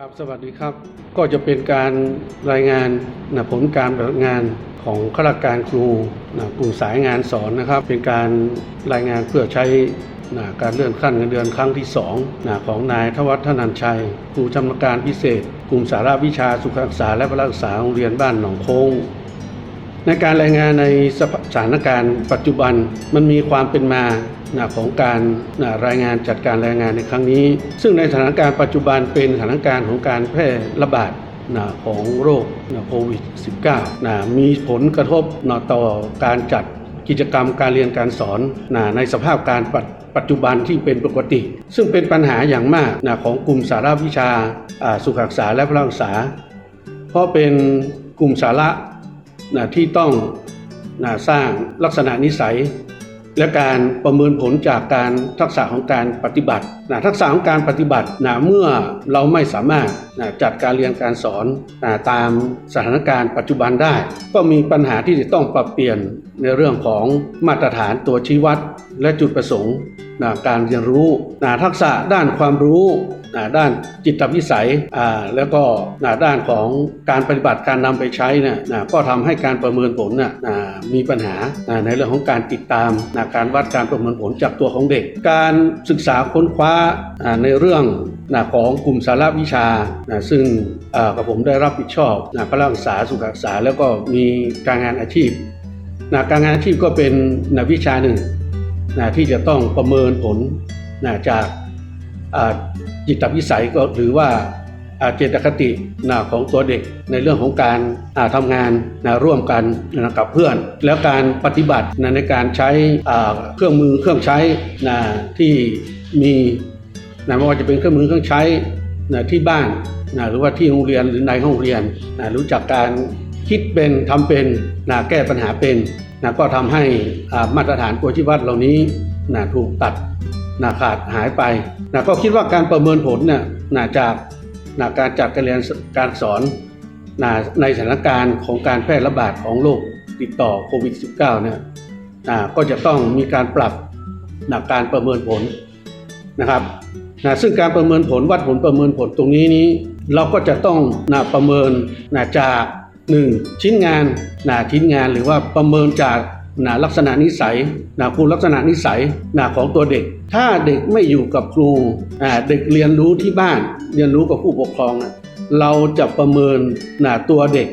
ครับสวัสดีครับ ก็จะเป็นการรายงานนะผลการปฏิบัติงานของข้าราชการครูนะกลุ่มสายงานสอนนะครับ เป็นการรายงานเพื่อใช้นะการเลื่อนขั้นเงินเดือนครั้งที่2นะของนายทวัฒนันชัย ครูชำนาญการพิเศษ กลุ่มสาระวิชาสุขศึกษาและพละศึกษาโรงเรียนบ้านหนองโค้ง ในการรายงานในสถานการณ์ปัจจุบันมันมีความเป็นมาของการรายงานจัดการรายงานในครั้งนี้ ซึ่งในสถานการณ์ปัจจุบันเป็นสถานการณ์ของการแพร่ระบาดของโรคโควิด -19 มีผลกระทบนะต่อการจัดกิจกรรมการเรียนการสอนในสภาพการปัจปัจจุบันที่เป็นปกติ ซึ่งเป็นปัญหาอย่างมากนะของกลุ่มสาระวิชาสุขศึกษาและพละศึกษา เพราะเป็นกลุ่มสาระ นะที่ต้องนะสร้างลักษณะนิสัย และการประเมินผลจากการทักษะของการปฏิบัตินะทักษะของการปฏิบัตินะเมื่อเราไม่สามารถนะจัดการเรียนการสอนนะตามสถานการณ์ปัจจุบันได้ ก็มีปัญหาที่จะต้องปรับเปลี่ยนในเรื่องของมาตรฐานตัวชี้วัด และจุดประสงค์นะการเรียนรู้นะทักษะด้านความรู้ ด้านจิตวิสัยแล้วก็ด้านของการปฏิบัติการนำไปใช้เนี่ยนะก็ทำให้การประเมินผลนะมีปัญหานะในเรื่องของการติดตามนะการวัดการประเมินผลจากตัวของเด็ก การศึกษาค้นคว้าในเรื่องนะของกลุ่มสาระวิชานะซึ่งกับผมได้รับผิดชอบนะพระศึกษาสุขศึกษา แล้วก็มีการงานอาชีพนะการงานอาชีพก็เป็นนะวิชาหนึ่งนะที่จะต้องประเมินผลนะจาก จิตวิสัยก็หรือว่าเจตคติของตัวเด็กในเรื่องของการาทำงานนะร่วมกันกับเพื่อน แล้วการปฏิบัตินในการใช้เครื่องมือเครื่องใช้ที่มีไม่ว่าจะเป็นเครื่องมือเครื่องใช้ที่บ้านนะหรือว่าที่โรงเรียนหรือในห้องเรียนนรู้จักการคิดเป็นทำเป็นนแก้ปัญหาเป็นนก็ทำให้มาตรฐานตัวชี้วัดเหล่านี้นถูกตัด นะขาดหายไปนะก็คิดว่าการประเมินผลเนี่ยนะจากนะการจัดการเรียนการสอนนะในสถานการณ์ของการแพร่ระบาดของโรคติดต่อโควิด -19 เนี่ยนะก็จะต้องมีการปรับนะการประเมินผลนะครับนะซึ่งการประเมินผลวัดผลประเมินผลตรงนี้นี้ เราก็จะต้องนะประเมินนะจาก 1. ชิ้นงานนะชิ้นงานหรือว่าประเมินจาก นะลักษณะนิสัยนะครูลักษณะนิสัยนะของตัวเด็ก ถ้าเด็กไม่อยู่กับครูอ่าเด็กเรียนรู้ที่บ้าน เรียนรู้กับผู้ปกครองนะเราจะประเมินนะตัวเด็ก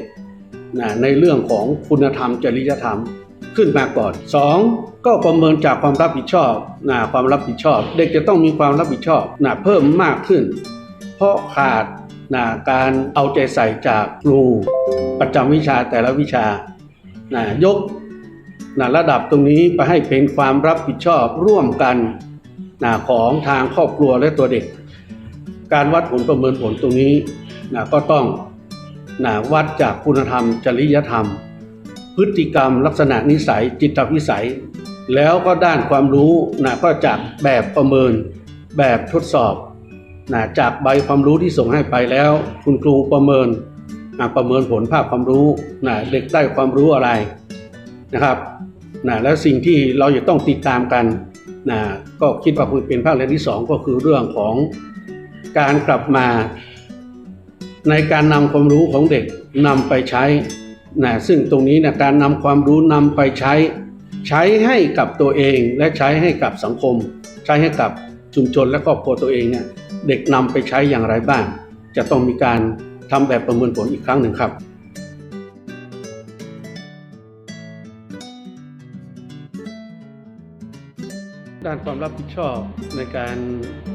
นะในเรื่องของคุณธรรมจริยธรรมขึ้นมาก่อน 2. ก็ประเมินจากความรับผิดชอบนะความรับผิดชอบ เด็กจะต้องมีความรับผิดชอบนะเพิ่มมากขึ้น เพราะขาดนะการเอาใจใส่จากครู ประจำวิชาแต่ละวิชานะยก นะระดับตรงนี้ไปให้เป็นความรับผิดชอบร่วมกันนะของทางครอบครัวและตัวเด็ก การวัดผลประเมินผลตรงนี้นะก็ต้องนะวัดจากคุณธรรม จริยธรรม พฤติกรรม ลักษณะนิสัย จิตวิสัย แล้วก็ด้านความรู้นะก็จากแบบประเมินแบบทดสอบนะจากใบความรู้ที่ส่งให้ไปแล้ว คุณครูประเมินนะประเมินผลภาพความรู้นะเด็กได้ความรู้อะไรนะครับ นะแล้วสิ่งที่เราจะต้องติดตามกันนะก็คิดว่าคงเป็นภาคเรียนที่สองก็คือเรื่องของการกลับมาในการนำความรู้ของเด็กนำไปใช้นะซึ่งตรงนี้นะการนำความรู้นำไปใช้ ใช้ให้กับตัวเองและใช้ให้กับสังคม ใช้ให้กับชุมชนและครอบครัวตัวเองเนี่ยเด็กนำไปใช้อย่างไรบ้าง จะต้องมีการทำแบบประเมินผลอีกครั้งหนึ่งครับ ด้านความรับผิดชอบในการ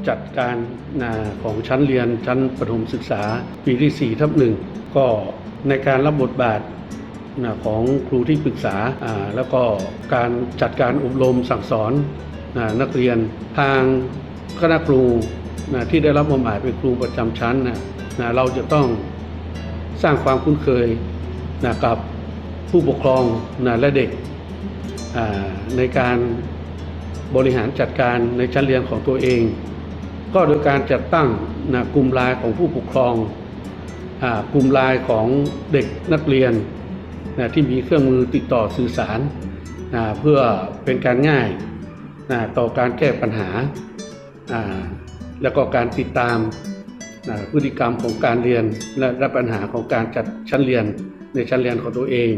จัดการนาของชั้นเรียนชั้นประถมศึกษาปีที่4ทับหนึ่งก็ในการรับบทบาทของครูที่ปรึกษาาแล้วก็การจัดการอบรมสั่งสอนน,นักเรียนทางคณะครูที่ได้รับมอบหมายเป็นครูประจำชั้นนเราจะต้องสร้างความคุ้นเคยกับผู้ปกครองและเด็กในการ บริหารจัดการในชั้นเรียนของตัวเอง ก็โดยการจัดตั้งนะกลุ่มลน์ของผู้ปกครองอกลุ่มลน์ของเด็กนักเรียนนะที่มีเครื่องมือติดต่อสื่อสารนะเพื่อเป็นการง่ายนะต่อการแก้ปัญหา แล้วก็การติดตามนะพฤติกรรมของการเรียนและและปัญหาของการจัดชั้นเรียนในชั้นเรียนของตัวเอง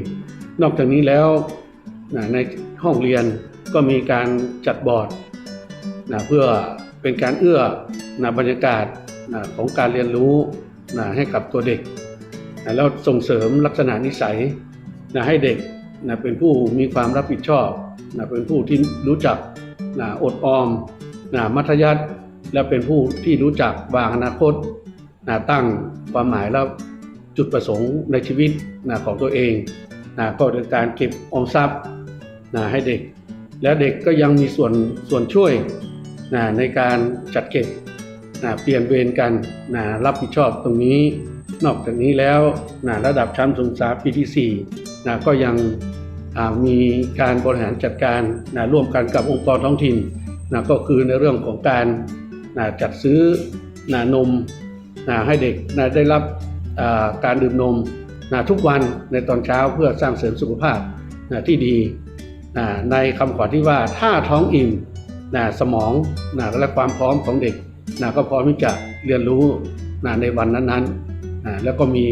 นอกจากนี้แล้วนะในห้องเรียน ก็มีการจัดบอร์ดนะเพื่อเป็นการเอื้อนะบรรยากาศนะของการเรียนรู้นะให้กับตัวเด็กนะแล้วส่งเสริมลักษณะนิสัยนะให้เด็กนะเป็นผู้มีความรับผิดชอบนะเป็นผู้ที่รู้จักนะอดออมนะมัธยัติและเป็นผู้ที่รู้จักวางอนาคตนะตั้งความหมายแล้วจุดประสงค์ในชีวิตนะของตัวเองนะก็โดยการเก็บออมทรัพย์นะให้เด็ก และเด็กก็ยังมีส่วนส่วนช่วยนะในการจัดเก็บนะเปลี่ยนเวรกันนะรับผิดชอบตรงนี้ นอกจากนี้แล้วนะระดับชั้นศึกษาปีที่4นะก็ยังมีการบริหารจัดการนะร่วมกันกับองค์กรท้องถิ่นนะก็คือในเรื่องของการนะจัดซื้อนะนมนะให้เด็กนะได้รับการดื่มนมนะทุกวันในตอนเช้าเพื่อสร้างเสริมสุขภาพนะที่ดี ในคำขวัญที่ว่าถ้าท้องอิ่มนะสมองนะและความพร้อมของเด็กนะก็พร้อมที่จะเรียนรู้นะในวันนั้นๆนะแล้วก็มี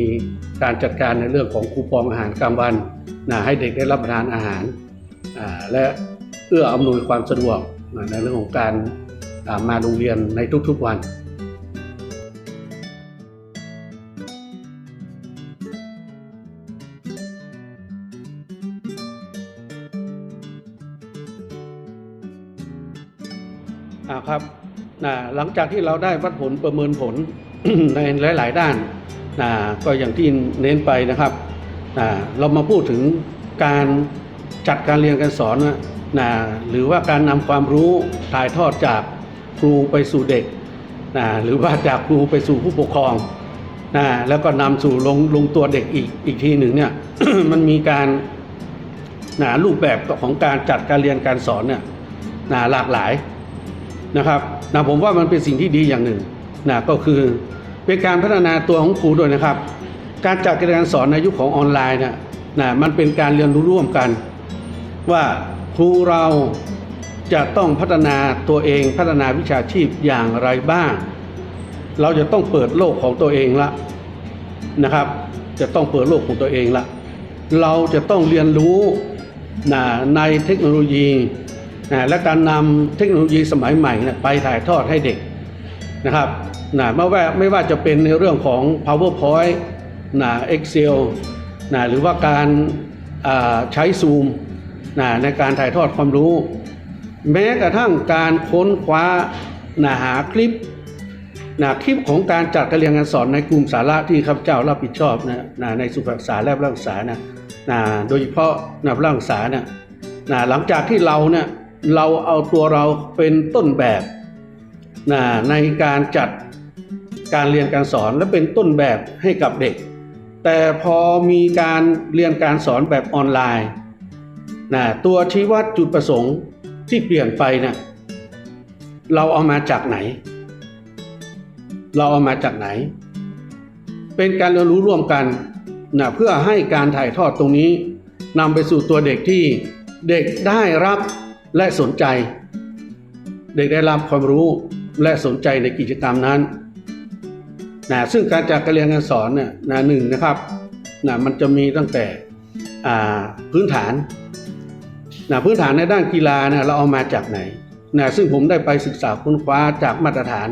การจัดการในเรื่องของคูปองอาหารกลางวันนะให้เด็กได้รับประทานอาหารอ่าและเอื้ออำนวยความสะดวกนะในเรื่องของการมาโรงเรียนในทุกๆวัน ครับนะหลังจากที่เราได้วัดผลประเมินผลในหลาย ๆ ด้านนะก็อย่างที่เน้นไปนะครับนะเรามาพูดถึงการจัดการเรียนการสอนนะนะหรือว่าการนำความรู้ถ่ายทอดจากครูไปสู่เด็กนะหรือว่าจากครูไปสู่ผู้ปกครองนะแล้วก็นำสู่ลงลงตัวเด็กอีกอีกทีหนึ่งเนี่ยมันมีการนะรูปแบบของการจัดการเรียนการสอนเนี่ยนะหลากหลาย นะครับนะผมว่ามันเป็นสิ่งที่ดีอย่างหนึ่งนะก็คือเป็นการพัฒนาตัวของครูด้วยนะครับ การจัดการเรียนสอนในยุคของออนไลน์นะนะมันเป็นการเรียนรู้ร่วมกัน ว่าครูเราจะต้องพัฒนาตัวเองพัฒนาวิชาชีพอย่างไรบ้าง เราจะต้องเปิดโลกของตัวเองละนะครับ จะต้องเปิดโลกของตัวเองละเราจะต้องเรียนรู้นะในเทคโนโลยี นะและการนำเทคโนโลยีสมัยใหม่นะไปถ่ายทอดให้เด็กนะครับนะไม่ว่าไม่ว่าจะเป็นในเรื่องของ powerpoint นะ excel นะหรือว่าการใช้ zoom นะในการถ่ายทอดความรู้ แม้กระทั่งการค้นคว้านะหาคลิปนะคลิปของการจัดการเรียนการสอนในกลุ่มสาระที่ข้าพเจ้ารับผิดชอบนะนะในสุขศึกษาและรักษานะนะโดยเฉพาะนะรักษานี่ยนะหลังจากที่เราเนี่ย เราเอาตัวเราเป็นต้นแบบนะในการจัดการเรียนการสอนและเป็นต้นแบบให้กับเด็ก แต่พอมีการเรียนการสอนแบบออนไลน์นะตัวชี้วัดจุดประสงค์ที่เปลี่ยนไปเนี่ยเราเอามาจากไหน เราเอามาจากไหน เป็นการเรียนรู้ร่วมกันนะเพื่อให้การถ่ายทอดตรงนี้นำไปสู่ตัวเด็กที่เด็กได้รับ และสนใจ เด็กได้รับความรู้และสนใจในกิจกรรมนั้นนะซึ่งการจัดการเรียนการสอนเนี่ยนะหนึ่งนะครับนะมันจะมีตั้งแต่พื้นฐานนะพื้นฐานในด้านกีฬาเนี่ยเราเอามาจากไหนนะซึ่งผมได้ไปศึกษาค้นคว้าจากมาตรฐาน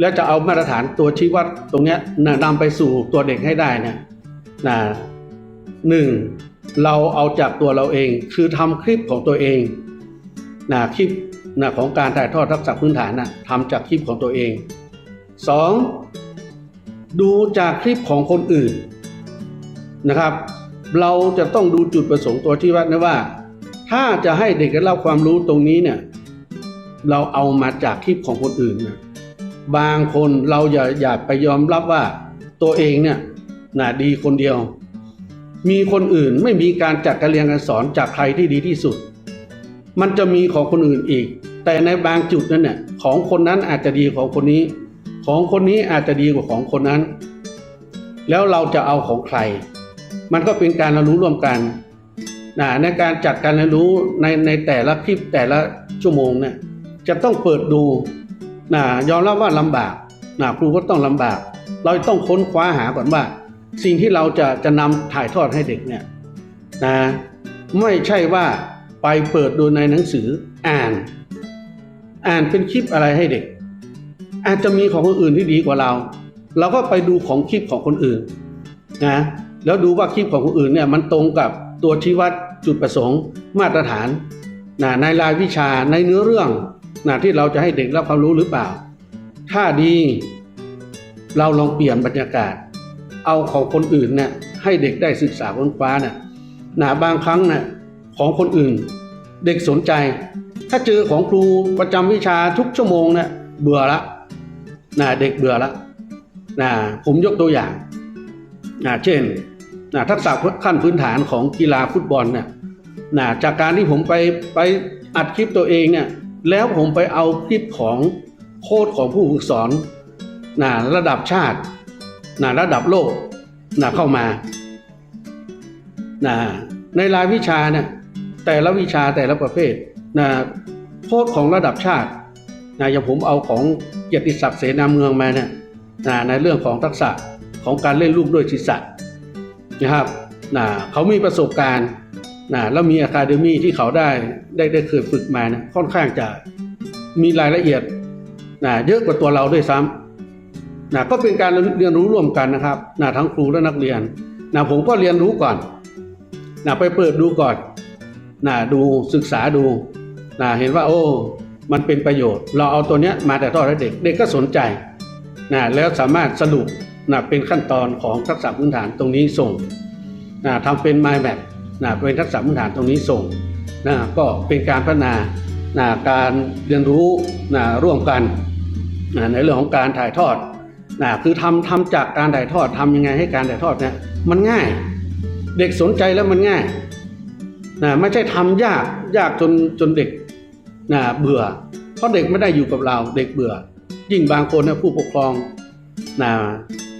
แล้วจะเอามาตรฐานตัวชี้วัดตรงนี้นะนำไปสู่ตัวเด็กให้ได้เนี่ยนะหนึ่งเราเอาจากตัวเราเองคือทำคลิปของตัวเอง นะคลิปนะของการถ่ายทอดทักษะพื้นฐานนะทำจากคลิปของตัวเองสองดูจากคลิปของคนอื่นนะครับ เราจะต้องดูจุดประสงค์ตัวที่วัดนะว่า ถ้าจะให้เด็กได้รับความรู้ตรงนี้เนี่ยเราเอามาจากคลิปของคนอื่นนะบางคนเราอย่าอย่าไปยอมรับว่าตัวเองเนี่ยน่ะดีคนเดียว มีคนอื่นไม่มีการจัดการเรียนการสอนจากใครที่ดีที่สุด มันจะมีของคนอื่นอีก แต่ในบางจุดนั้นเนี่ยของคนนั้นอาจจะดีของคนนี้ ของคนนี้อาจจะดีกว่าของคนนั้น แล้วเราจะเอาของใคร มันก็เป็นการเรียนรู้ร่วมกันนะในการจัดการเรียนรู้ในในแต่ละคลิปแต่ละชั่วโมงเนี่ยจะต้องเปิดดูนะยอมรับว่าลำบากนะครูก็ต้องลำบาก เราต้องค้นคว้าหาก่อนว่า สิ่งที่เราจะจะนำถ่ายทอดให้เด็กเนี่ยนะไม่ใช่ว่า ไปเปิดดูในหนังสืออ่าน อ่านเป็นคลิปอะไรให้เด็ก อาจจะมีของคนอื่นที่ดีกว่าเรา เราก็ไปดูของคลิปของคนอื่นนะแล้วดูว่าคลิปของคนอื่นเนี่ยมันตรงกับตัวชี้วัดจุดประสงค์มาตรฐานนะในรายวิชาในเนื้อเรื่องนะที่เราจะให้เด็กรับความรู้หรือเปล่า ถ้าดีเราลองเปลี่ยนบรรยากาศ เอาของคนอื่นเนี่ยให้เด็กได้ศึกษาค้นคว้าเนี่ยนะบางครั้งเนี่ย ของคนอื่น เด็กสนใจ ถ้าเจอของครูประจำวิชาทุกชั่วโมงเนี่ยเบื่อละนะเด็กเบื่อละนะผมยกตัวอย่างนะเช่นนะทักษะขั้นพื้นฐานของกีฬาฟุตบอลเนี่ยนะจากการที่ผมไปไปอัดคลิปตัวเองเนี่ยแล้วผมไปเอาคลิปของโค้ดของผู้ฝึกสอนนะระดับชาตินะระดับโลกนะเข้ามานะในรายวิชาเนี่ย แต่ละวิชาแต่ละประเภทนะโค้ดของระดับชาตินะอย่างผมเอาของเกียรติศักดิ์เสนาเมืองมาเนี่ยนะในเรื่องของทักษะของการเล่นลูกด้วยศีรษะนะครับนะเขามีประสบการณ์นะแล้วมีอะคาเดมี่ที่เขาได้ได้ได้เคยฝึกมานะค่อนข้างจะมีรายละเอียดนะเยอะกว่าตัวเราด้วยซ้ำนะก็เป็นการเรียนรู้ร่วมกันนะครับนะทั้งครูและนักเรียนนะผมก็เรียนรู้ก่อนนะไปเปิดดูก่อน นะดูศึกษาดูนะเห็นว่า โอ้ มันเป็นประโยชน์ เราเอาตัวเนี้ยมาแต่ทอดให้เด็กเด็กก็สนใจนะแล้วสามารถสรุปนะเป็นขั้นตอนของทักษะพื้นฐานตรงนี้ส่งนะทำเป็น mind map นะเป็นทักษะพื้นฐานตรงนี้ส่งนะก็เป็นการพัฒนานะการเรียนรู้นะร่วมกันนะในเรื่องของการถ่ายทอดนะคือทำทำจากการถ่ายทอดทำยังไงให้การถ่ายทอดเนี่ยมันง่าย เด็กสนใจแล้วมันง่าย นะไม่ใช่ทำยากยากจนจนเด็กนะเบื่อ เพราะเด็กไม่ได้อยู่กับเราเด็กเบื่อ ยิ่งบางคนนะผู้ปกครองนะ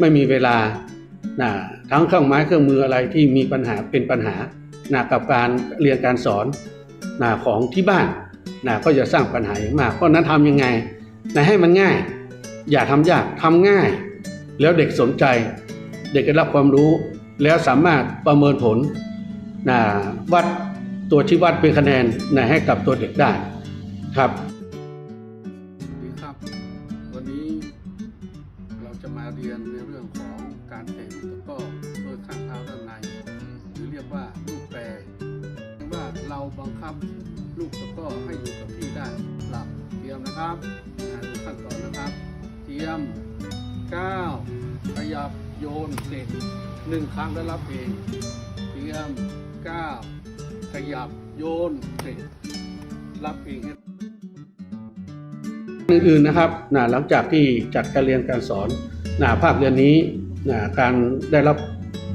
ไม่มีเวลานะทั้งเครื่องไม้เครื่องมืออะไรที่มีปัญหาเป็นปัญหานะกับการเรียนการสอนนะของที่บ้านนะก็จะสร้างปัญหาอย่างมาก เพราะนั้นทำยังไงนะให้มันง่าย อย่าทำยากทำง่าย แล้วเด็กสนใจ เด็กได้รับความรู้แล้วสามารถประเมินผลนะวัด ตัวชี้วัดเป็นคะแนนนะให้กับตัวเด็กได้ครับสวัสดีครับ วันนี้เราจะมาเรียนในเรื่องของการเตะลูกตะกร้อโดยข้างเท้าด้านในหรือเรียกว่าลูกแปรว่าเราบังคับลูกตะกร้อให้อยู่กับที่ได้หลับเตรียมนะครับอ่าดูขั้นตอนนะครับ เตรียมก้าวขยับโยนเตะหนึ่งครั้งแล้วรับเองเตรียมก้าวข ยับโยนเตะรับเองอื่นๆนะครับนะหลังจากที่จัดการเรียนการสอนนะภาคเรียนนี้นะการได้รับ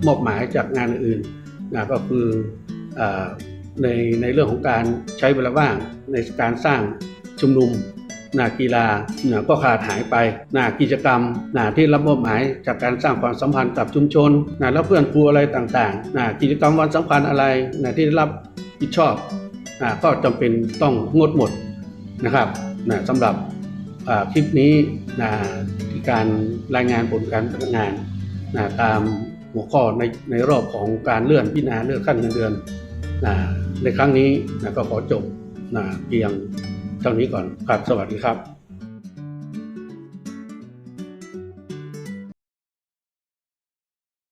มอบหมายจากงานอื่นนะก็คืออในในเรื่องของการใช้เวลาว่างในการสร้างชุมนุมนะกีฬาก็ขาดหายไปนะกิจกรรมนะที่รับมอบหมายจากการสร้างความสัมพันธ์กับชุมชนนะแล้วเพื่อนครูอะไรต่างๆนะกิจกรรมวันสำคัญอะไรนะที่ได้รับ ผิดชอบอก็จำเป็นต้องงดหมดนะครับนะสำหรับคลิปนี้นะที่การรายงานผลการปฏิบัติงานนะตามหัวข้อในในรอบของการเลื่อนพิจารณาเลื่อนขั้นเงินเดือนนะในครั้งนี้นะก็ขอจบนะเพียงเท่านี้ก่อนครับสวัสดีครับ